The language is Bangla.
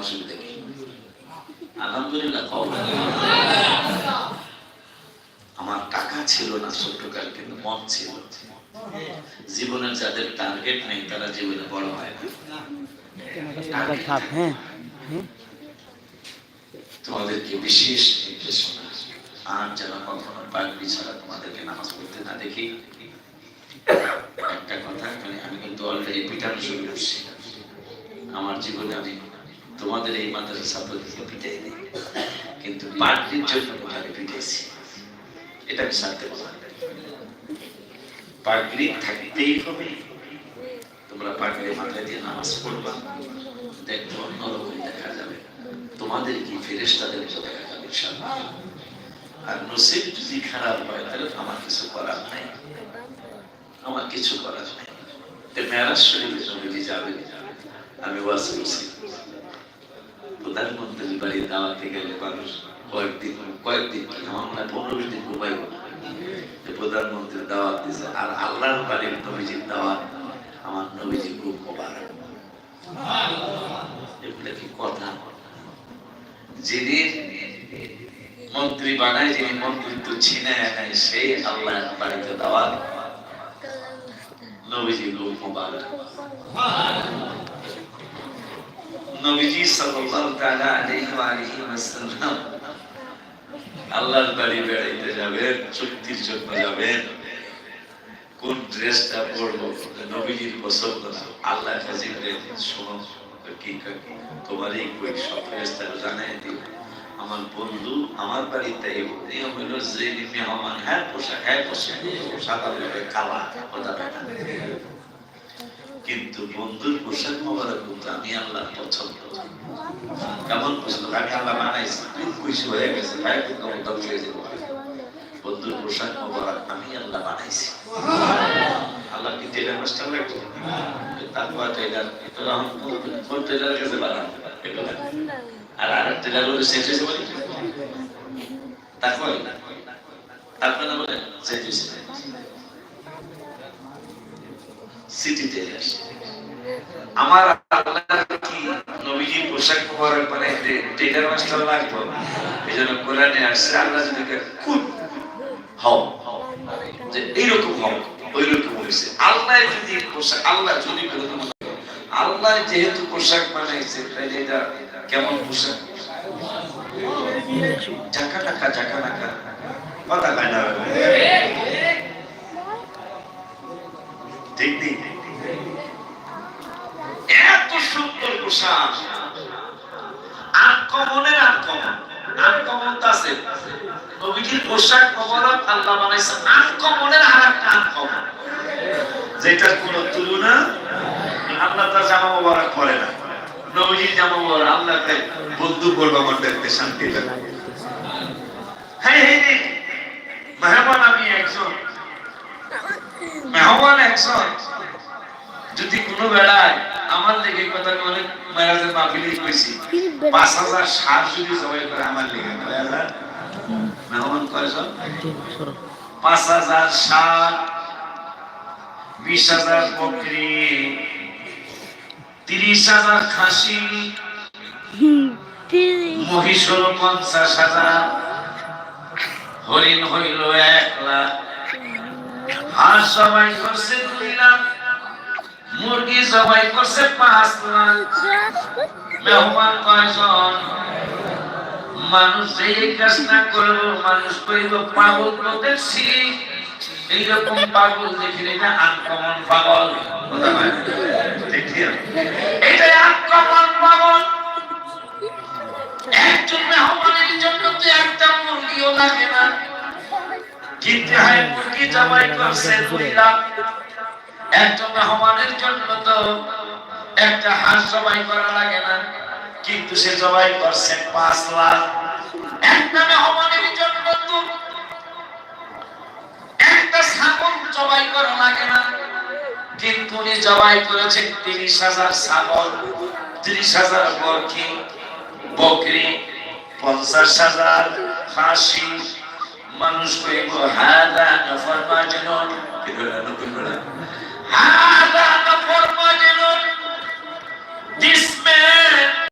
অসুবিধা কি? আলহামদুলিল্লাহ আমার টাকা ছিল না ছোটকাল কিন্তু মন ছিল। জীবনের যাদের টার্গেট নেই তারা জীবনে বড় হয় না। হ্যাঁ হ্যাঁ। তোমাদেরকে বিশেষ নির্দেশনা আর যেন কখনো পাগড়ি ছাড়া তোমাদেরকে নামাজ পড়তে না দেখি। একটা কথা মানে আমি কিন্তু অলরেডি পিটানো শুরু করছি। আমার জীবনে আমি তোমাদের এই মাদ্রাসা ছাত্রদেরকে পিটাই দিই কিন্তু পাগড়ির জন্য আমি পিটাইছি। এটা আমি সারতে পারলাম পাগড়ি থাকতেই হবে। তোমরা পাগড়ি মাথায় দিয়ে নামাজ পড়বা। দেখব অন্যরকম দেখা যাবে। তোমাদের কি ফেরেশতাদের মতো দেখা যাবে আর নসিব যদি খারাপ হয়, তাহলে আমার কিছু করার নাই। আমার কিছু করার নাই। তো মেরাজ শরীফে নবীজি যাবে আমি ওয়াজ করছি। প্রধানমন্ত্রীর বাড়ি দাওয়াতে গেলে মানুষ কয়েকদিন কয়েকদিন আমার পনেরো দিন ঘুমাইব প্রধানমন্ত্রীর দাওয়াত দিছে, আর আল্লাহর বাড়ির নবীজির দাওয়াত আমার নবীজি খুব মোবারক। এগুলো কি কথা? যিনি মন্ত্রী বানায়, যিনি মন্ত্রিত্ব ছিনে নেয় সেই আল্লাহ বাড়িতে দাওয়াত। নবীজি খুব মোবারক। নবীজি সাল্লাল্লাহু তাআলা আলাইহি ওয়া আলিহি ওয়াসাল্লাম আল্লাহর বাড়ি বেড়াইতে যাবেন, চুক্তির জন্য যাবেন। কোন ড্রেসটা পরবো, নবীজির পছন্দ না, আল্লাহ কাছে শোনো, কি তোমার এই কই সব ফেরেশতা জানাই দিও। আমার বন্ধু আমার বাড়িতে নিয়ম হলো, যে মেহমান হ্যাঁ পোশাক হ্যাঁ পোশাক বলে কালা দেখা কিন্তু বন্ধুর পোশাক মোবারক আমি আল্লাহ পছন্দ কেমন পছন্দ আমি আল্লাহ বানাইছি খুশি হয়ে গেছে বন্ধুর পোশাক মোবারক আমি আল্লাহ বানাইছি। আল্লাহ কি টেলার মাস্টার লাগবে তারপর তখন কোন কাছে এগুলো আর আর টেলার বলে শেষ হয়েছে বলি? তারপর? তারপর না বলে হয়েছে আমার কি নবীজির পোশাক মোবারক বানাইতে টেলার মাস্টার লাগবে? এই জন্য কোরআনে আসছে, আল্লাহ যদি খুব হও যে এইরকম হও ওই হয়েছে আল্লাহ যদি পোশাক, আল্লাহ যদি আল্লাহ যেহেতু পোশাক বানাইছে তাহলে এটা কেমন পোশাক? জাকা টাকা জাকা টাকা কথা না। ঠিক নেই? সুন্দর পোশাক। আনকমন। আনকমন তো আছে। নবীজির পোশাক আল্লাহ বানাইছে। আনকমনের আর একটা আনকমন। যেটার কোন তুলনা আল্লাহ তার জামা মোবারক পরে না। নবীজির জামা মোবারক বন্ধু করব আমার দেখতে শান্তি লাগে হ্যাঁ মেহমান আমি একজন। মেহমান একজন। যদি কোনো বেড়ায় আমার লেগে কথা বলে মেরাজের মাহফিলে কইছি। পাঁচ হাজার ষাট যদি জবাই করে আমার লেগে মেহমান কয়জন পাঁচ হাজার ষাট বিশ হাজার বকরি তিরিশ হাজার খাসি মহিষ হলো পঞ্চাশ হাজার হরিণ হইল এক লাখ। আর সবাই করছে দুই লাখ। মুরগি সবাই করছে পাঁচ লাখ। মেহমান কয়জন? মানুষ এই কাজ না করব মানুষ কইব পাগল তো দেখছি। এইরকম পাগল দেখিলে না আনকমন পাগল। এটাই আনকমন পাগল। একজন মেহমানের জন্য তো একটা মুরগিও লাগে না। কিন্তু হয়, মুরগি জবাই করছে দুই লাখ। একজন মেহমানের জন্য তো একটা হাঁস জবাই করা লাগে না, কিন্তু সে জবাই করছে পাঁচ লাখ। একটা মেহমানের জন্য তো একটা ছাগল জবাই করা লাগে না, কিন্তু উনি জবাই করেছেন তিরিশ হাজার ছাগল। তিরিশ হাজার বরকি, বকরি, পঞ্চাশ হাজার হাসি মানুষ কইব, হাদা Nada!